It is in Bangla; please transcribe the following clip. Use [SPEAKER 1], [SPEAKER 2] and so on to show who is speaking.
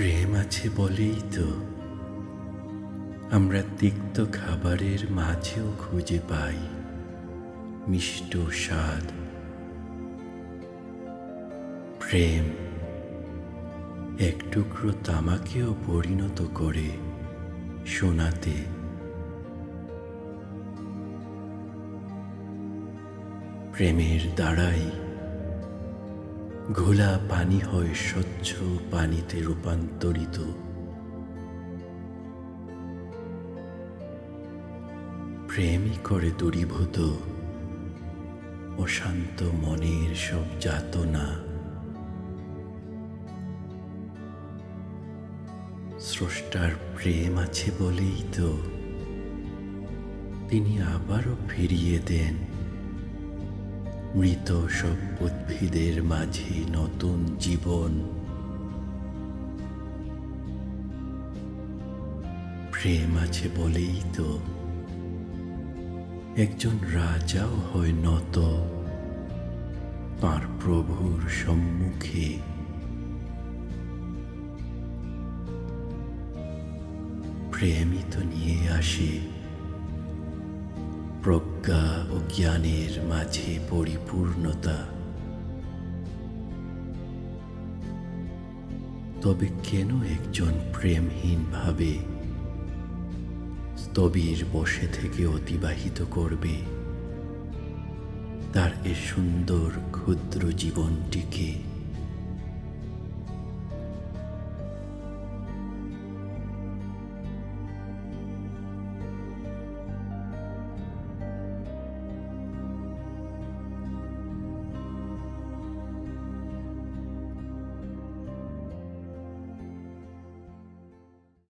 [SPEAKER 1] প্রেম আছে বলেই তো। আমরা তিক্ত খাবারের মাঝেও খুঁজে পাই মিষ্ট স্বাদ। প্রেম এক টুকরো তামাকেও পরিণত করে শোনাতে প্রেমের দ্বারাই ঘোলা পানি হয় স্বচ্ছ পানিতে রূপান্তরিত। প্রেমই করে দূরীভূত, অশান্ত মনের সব যাতনা। স্রষ্টার প্রেম আছে বলেই তো, তিনি আবারও ফিরিয়ে দেন মৃত সব উদ্ভিদের মাঝে নতুন জীবন। প্রেম আছে বলেই তো একজন রাজাও হয় নত। তাঁর প্রভুর সম্মুখে প্রেমই তো নিয়ে আসে। প্রজ্ঞা ও জ্ঞানের মাঝে পরিপূর্ণতা। তবে কেন একজন প্রেমহীন ভাবে স্থবির বসে থেকে অতিবাহিত করবে? তার এ সুন্দর ক্ষুদ্র জীবনটিকে